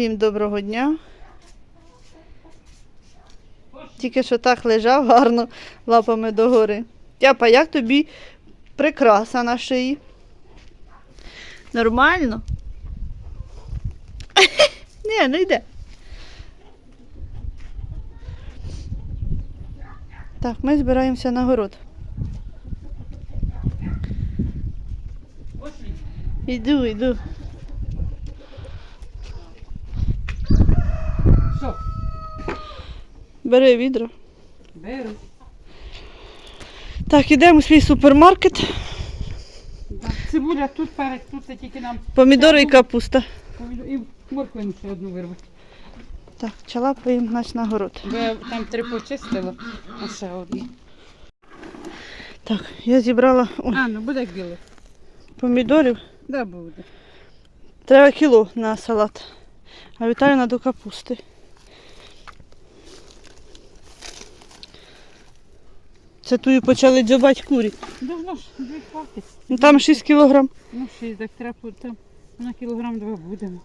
Всім доброго дня. Тільки що так лежав гарно лапами догори. Тяпа, як тобі прикраса на шиї? Нормально? Ні, не йде. Так, ми збираємося на город. Іду, іду. Бери відро. Беру. Так, ідемо у свій супермаркет. Цибуля тут перець, тут це тільки нам Помідори і капуста. і морквину ще одну вирву. Так, чалапаємо наш на город. Бо я там три почистила, а ще одну. Так, я зібрала ой, А, ну буде як біле. помідорів. Да, буде. Треба кіло на салат. А Віталіна до капусти. Це тую почали дзьобати курі. Давно ж дві хватить. Ну там 6 кілограм. Ну, шість, так треба там на кілограм два будемо.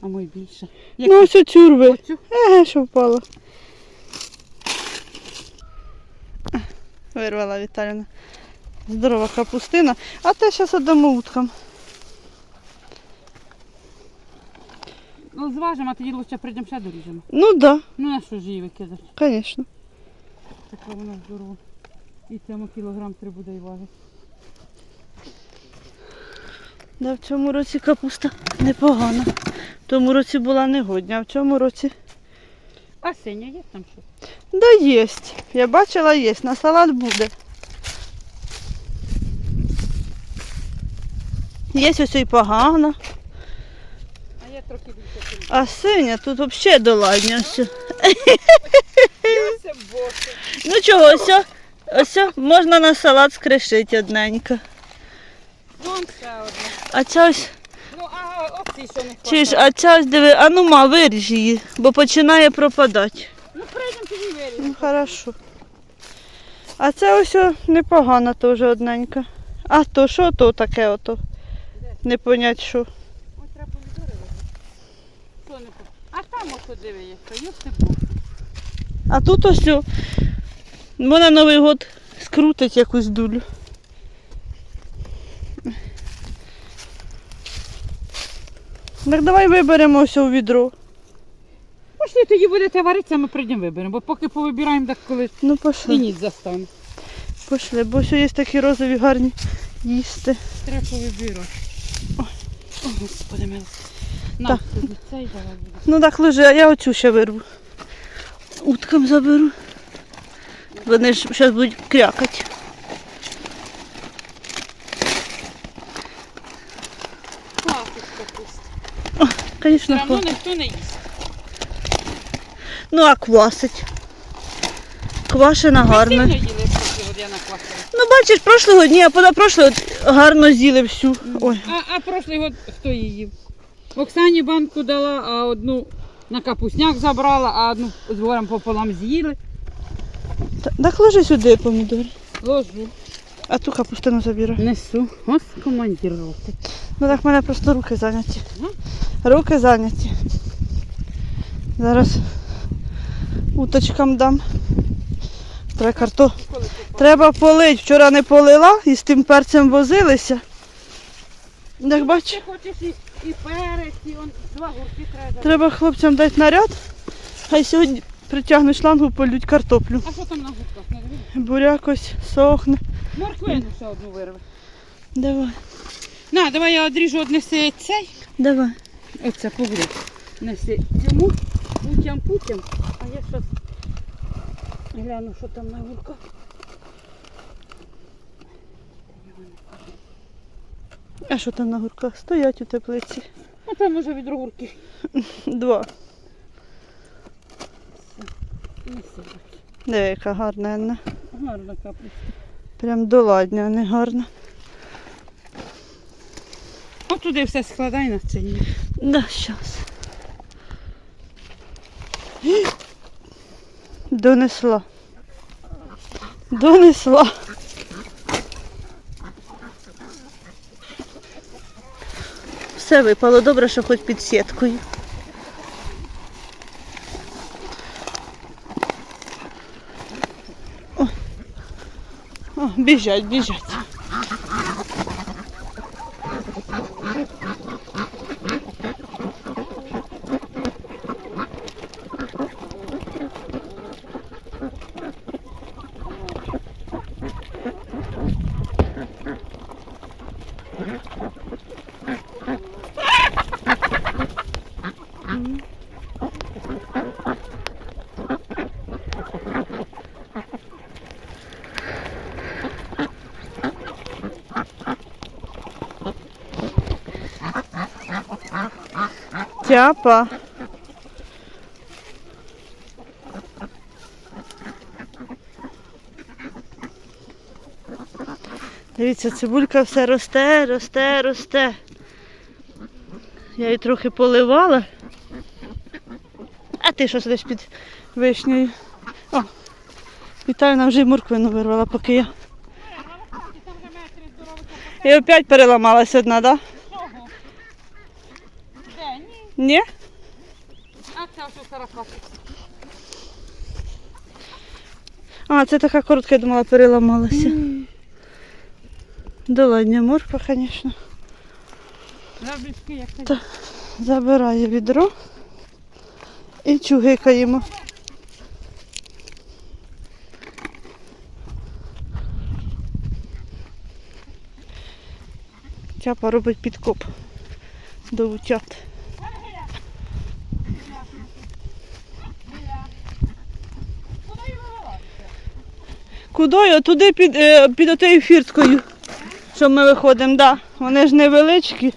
А мой більше. Ну ось оцю рви. Оцю? Еге, що впало. Вирвала Віталіна. Здорова капустина. А те зараз віддамо уткам. Ну, зважимо, а тоді лучше прийдемо ще доріжемо. Ну так, да, Ну, на що ж її викидати? звісно. Така вона здорова. І цьому кілограм три буде і важити. Да, в цьому році капуста непогана. В тому році була негодня, а в цьому році. А синя є там що? Да єсть. Я бачила, є. На салат буде. Є ось і погана. А я трохи більше синя. А синя тут взагалі доладня. Ну чого, ось, можна на салат скришити одненько. Вон ще одна. А ця ось, Ну, а що не чи ж, хватає. а ця ось диви, а ну ма, виріж її, бо починає пропадати. Ну, прийдемо тоді вирішимо. Ну, хорошо. А це ось о, непогана теж одненька. А то що то таке ото? Не понять що. Ось треба помідори вибрати. Що не по... А там ось диви є, то є все. А тут ось о, бо на Новий год скрутить якусь дулю. Так давай виберемо ось у відро. Пошли тоді будете варитися, ми прийдемо виберемо, бо поки повибираємо, так коли Ну і пошли. ніч застане. Пошли, бо що є такі розові гарні їсти. Треба повибирати. О, господи мило. На, Так. цей давай. Ну так лежи, а я оцю ще вирву. Уткам заберу. Вони ж зараз будуть крякати. Звісно, Все одно ніхто не їсть. Ну а квасить. Квашена Ми гарна. сильно їли, от я наквасила. Ну бачиш, прошлого дні, а позапрошлого гарно з'їли всю. Ой. А, а прошлий год хто її їв? Оксані банку дала, а одну на капусняк забрала, а одну з горем пополам з'їли. Та- Так ложи сюди помідори. Ложу. А ту капустину забирай. Несу. Ось командир роти. Ну так в мене просто руки зайняті. Руки зайняті. Зараз уточкам дам. Треба карто. Треба полить. Вчора не полила і з тим перцем возилися. Бачиш, Ти хочеш і, перець, і два гурки треба. треба хлопцям дати наряд. Хай сьогодні притягнуть шлангу, полють картоплю. А що там на дивись. Буряк ось сохне. Морквину ще одну вирви. Давай, На, давай я одріжу, однеси цей. давай. Оце погріб. Неси цьому путям путям. А я щас гляну, що там на гурках. А що там на гурках? Стоять у теплиці. А там уже від гурки. Два. Диви, яка гарна. Анна. Гарна капуста. Прям доладня, а не гарна. От туди все складай на сцені. Да, щас. Донесла. Донесла. Все випало добре, що хоч під сіткою. О, біжать, біжать. Тяпа. Дивіться, цибулька все росте, росте, росте. Я її трохи поливала. А ти що сидиш під вишнею? О, Віталіна вже й морквину вирвала, поки я. І опять переламалась одна, так? Да? Ні. А це така коротка, я думала, переламалася. Доладня морква, звісно. Забирає відро і чугикаємо. Тяпа робить підкоп до утят. Кудою? Туди під, е, під отею фірткою, що ми виходимо, да. Вони ж невеличкі.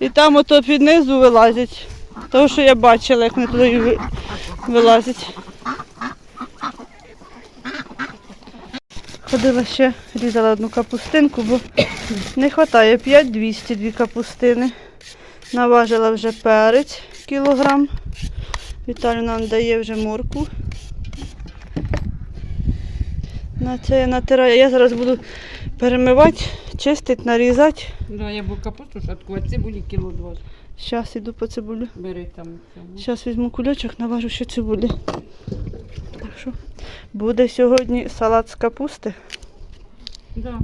І там ото під низу вилазять. Того, що я бачила, як вони туди вилазять. Ходила ще, різала одну капустинку, бо не вистачає 5200 дві капустини. Наважила вже перець кілограм. Віталю нам дає вже морку. На це я натираю. Я зараз буду перемивати, чистити, нарізати. Да, я був капусту шаткувати, цибулі кіло два. Зараз йду по цибулю. Бери там. Зараз візьму кульочок, наважу ще цибулі. Так що буде сьогодні салат з капусти. Да.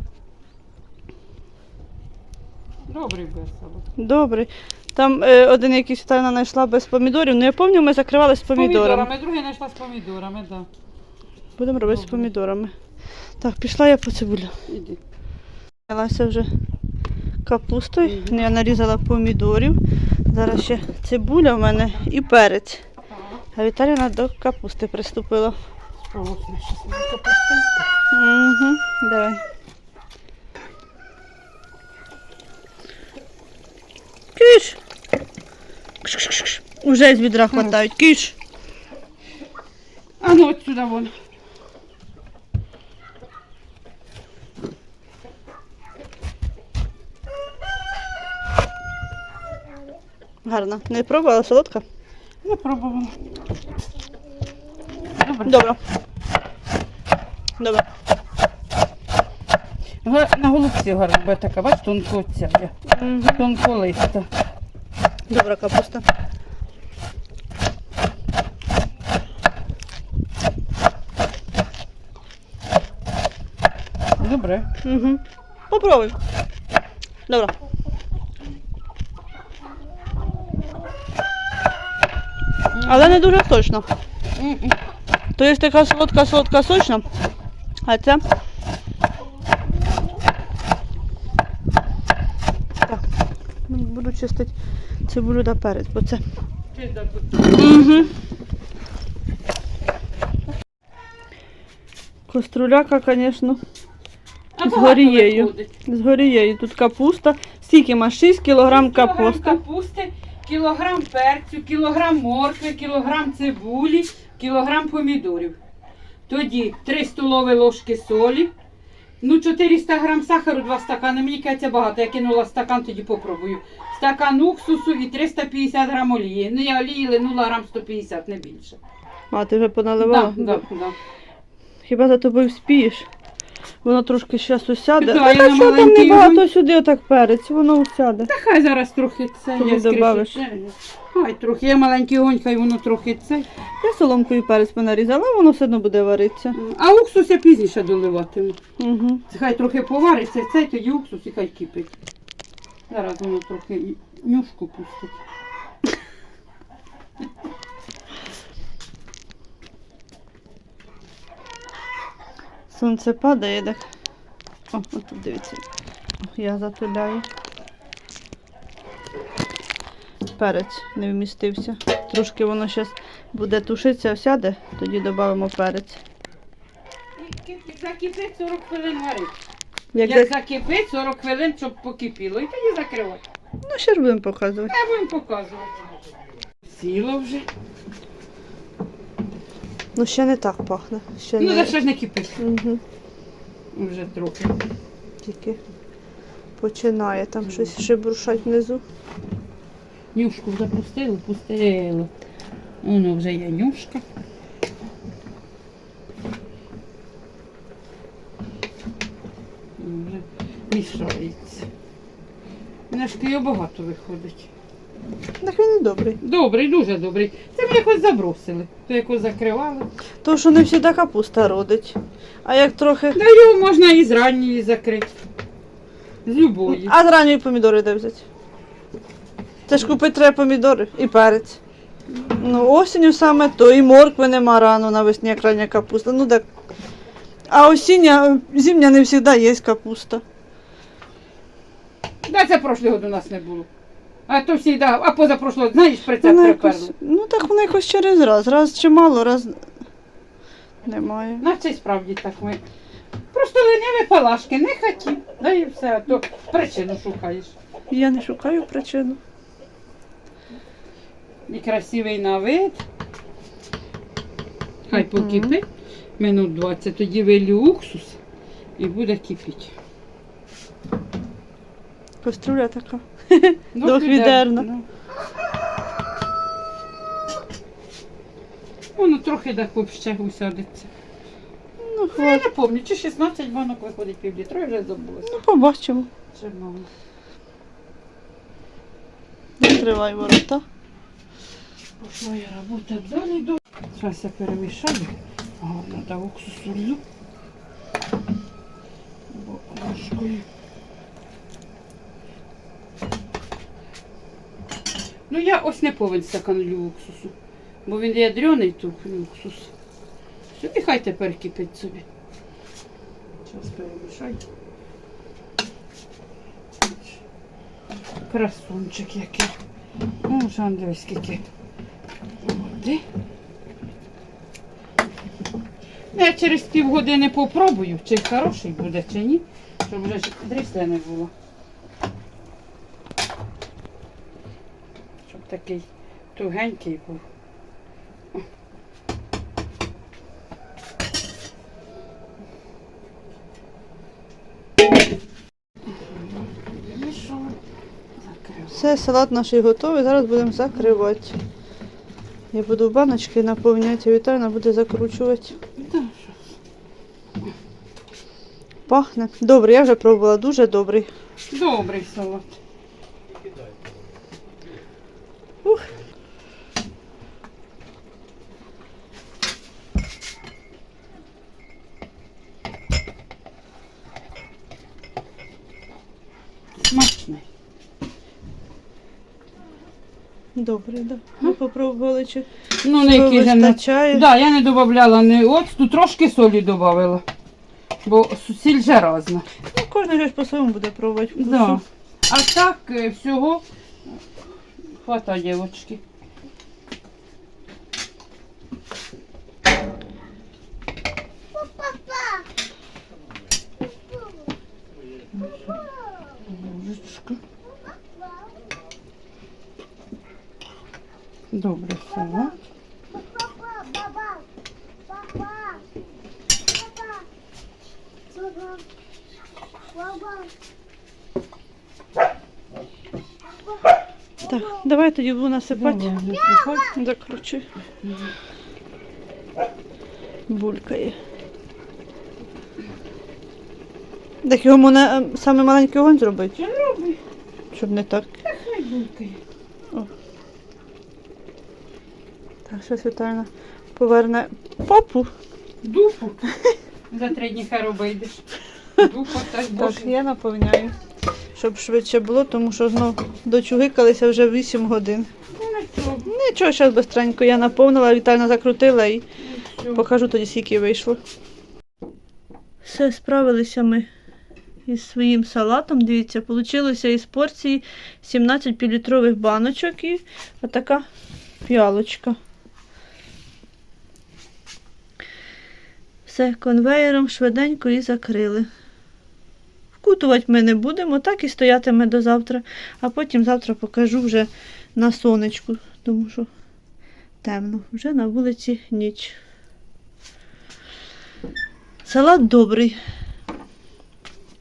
Добрий без салат. Добрий. Там е, один якийсь Тайна знайшла без помідорів. Ну я пам'ятаю, ми закривали з помідорами. помідорами. Другий знайшла з помідорами, так. Будемо робити з помідорами. Так, пішла я по цибулю. Іди. Зайнялася вже капустою. Мгм. Я нарізала помідорів. Зараз ще цибуля в мене і перець. А Віталіна до капусти приступила. Угу, давай. Киш. Кш-кш-кш. Уже з відра хватають. Киш. А ну от сюди вон. Гарно. Не пробувала солодка? Я пробувала. Добре. Добре. Добре. Га- На голубці гарно, бо така, бач, тонко ця. є. Мгм. Тонко листа. Добра капуста. Добре. Угу. Попробуй. Добре. Але не дуже сочно. То є така солодка, солодка, сочна. А це. Так. ну, Буду чистити цибулю та перець, бо це. Угу. Коструляка, звісно, З горією. з горією. Тут капуста. Скільки ма? 6 кілограм Кілограм капусти. Кілограм перцю, кілограм моркви, кілограм цибулі, кілограм помідорів. Тоді 3 столові ложки солі. Ну, 400 грам сахару, 2 стакани. Мені кажеться багато. Я кинула стакан, тоді попробую. Стакан уксусу і 350 грам олії. Ну, я олії линула грам 150, не більше. А, ти вже поналивала? Да, да, да. Хіба за тобою вспієш? Воно трошки зараз усяде. Да, я що там маленький небагато сюди отак перець, воно усяде. Та хай зараз трохи це. Тобі я добавиш? Хай трохи. Я маленький огонь, хай воно трохи це. Я соломкою перець понарізала, воно все одно буде варитися. А уксус я пізніше доливатиму. Угу. Це Хай трохи повариться, і цей тоді уксус і хай кипить. Зараз воно трохи і нюшку пустить. Сонце падає, так. О, отут дивіться. О, я затуляю. Перець не вмістився. Трошки воно зараз буде тушитися, осяде, тоді додамо перець. Закипить 40 хвилин варить. Як Як за... закипить 40 хвилин, щоб покипіло. І тоді закривати. Ну, ще ж будемо показувати. Я будемо показувати. Сіло вже. Ну, ще не так пахне. Ще Ну, не... за що ж не кипить? Угу. Вже трохи. Тільки починає там щось шебрушать внизу. Нюшку вже пустило, пустило. Воно вже є нюшка. Вже мішається. Нешки його багато виходить. Так він добрий. Добрий, дуже добрий. Це ми якось забросили. То якось закривали. То, що не завжди капуста родить. А як трохи. Да його можна і з ранньої закрити. З любої. А з ранньої помідори де взяти? Це ж купити треба помідори і перець. Ну, осінню саме то, і моркви нема рано навесні, як рання капуста. Ну так. А осіння, зимня не завжди є капуста. Да, це прошлого у нас не було. А то всі, да, а позапрошлого, знаєш, прицеп Вона приперли. ну так вона якось через раз. Раз чимало, раз немає. Наче й справді так ми. Просто лениві палашки, не хотів. Да і все, а то причину шукаєш. Я не шукаю причину. І красивий на вид. Хай Мгм. покипить. Минут 20, тоді вилю уксус і буде кипіти. Кастрюля така. Ну, Двохвідерна. ну. Воно трохи так ще усядеться. Ну, Я не пам'ятаю, чи 16 банок виходить півлітра, я вже забулася. Ну, побачимо. Чи мало. Відкривай ворота. Пішла я робота далі до. Зараз я перемішаю. Гарно та уксус солю. Бо ложкою. Ну я ось не повинен стакан лю уксусу. Бо він ядрений тут уксус. Все, і хай тепер кипить собі. Зараз перемішаю. Красунчик який. Ну, дивись, скільки. Води. Я через півгодини попробую, чи хороший буде, чи ні. Щоб вже ж дрісля не було. Такий тугенький був. Все, салат наш готовий. Зараз будемо закривати. Я буду баночки наповняти, а Віталіна буде закручувати. Пахне. Добре, я вже пробувала, дуже добрий. Добрий салат. Ух. Смачний. Так. Да. Ми попробували, чи Ну, не який же не вистачає. Да, я не додавала не оцту, трошки солі додавала. Бо сіль же разна. Ну, кожен же ж по-своєму буде пробувати вкусу. Да. А так е, всього хвата дівчатки. Ложечка. Добре, салат. Так, давай тоді буду насипати. Закручуй. Булькає. Так його можна е, саме маленький огонь зробити, щоб не так. хай булькає. Так, щось Віталіна поверне попу. Дупу. За три дні хай обійдеш. Дупа та Так, боже. я наповняю, щоб швидше було, тому що знов дочугикалися вже 8 годин. Ну. Нічого, зараз бистренько я наповнила, Віталіна закрутила і покажу тоді, скільки вийшло. Все, справилися ми із своїм салатом. Дивіться, вийшло із порції 17 півлітрових баночок і отака піалочка. Все, конвеєром швиденько і закрили. Вкутувати ми не будемо, так і стоятиме до завтра, а потім завтра покажу вже на сонечку, тому що темно, вже на вулиці ніч. Салат добрий.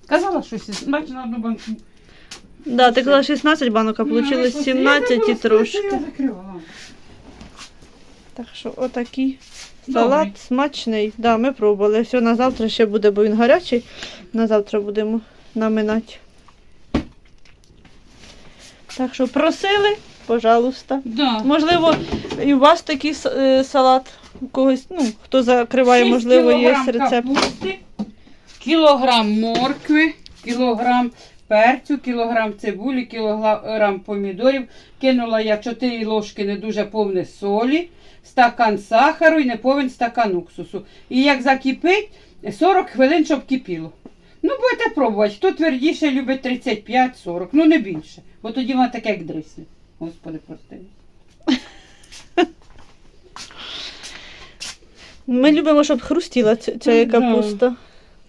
Казала щось, бач на одну банку. Да, ти казала 16 банок, а вийшло вийшло 17 і трошки. Так що отакий Добрий. салат смачний. Да, ми пробували. Все, на завтра ще буде, бо він гарячий. На завтра будемо наминати. Так що просили, пожалуйста. Да. Можливо, і у вас такий е, салат, у когось, ну, хто закриває, Шість можливо, є кілограм рецепт. капусти, кілограм моркви, кілограм перцю, кілограм цибулі, кілограм помідорів. Кинула я 4 ложки не дуже повне солі, стакан сахару і неповен стакан уксусу. І як закипить, 40 хвилин, щоб кипіло. Ну, будете пробувати. Хто твердіше любить 35-40, ну не більше. Бо тоді вона таке як дрисне. Господи, прости. Ми любимо, щоб хрустіла ця, ця капуста.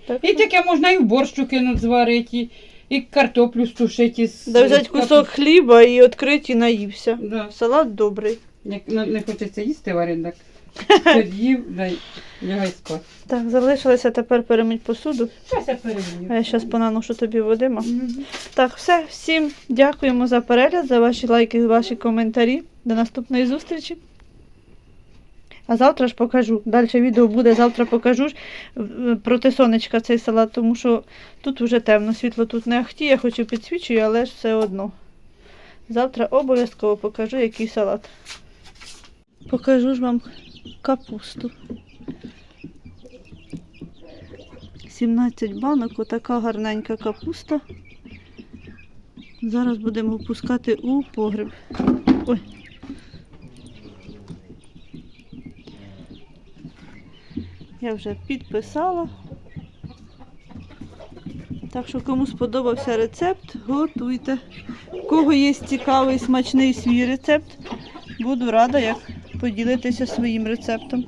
Так, І таке можна і в борщу кинуть зварити, і, і картоплю стушити. з Да взяти кусок хліба і відкрити і наївся. Да. Салат добрий. Як не, не хочеться їсти варен, так під'їв, дай лягай спати. Так, залишилося тепер перемить посуду. Зараз я А перемію. я зараз понаношу тобі води, ма. Мгм. Так, все, всім дякуємо за перегляд, за ваші лайки, ваші коментарі. До наступної зустрічі. А завтра ж покажу. Далі відео буде, завтра покажу ж е, проти сонечка цей салат, тому що тут вже темно, світло тут не ахтіє, хоч і підсвічую, але ж все одно. Завтра обов'язково покажу, який салат. Покажу ж вам капусту. 17 банок, отака гарненька капуста. Зараз будемо опускати у погреб. Ой. Я вже підписала. Так що кому сподобався рецепт, готуйте. У кого є цікавий, смачний свій рецепт, буду рада, як поділитися своїм рецептом.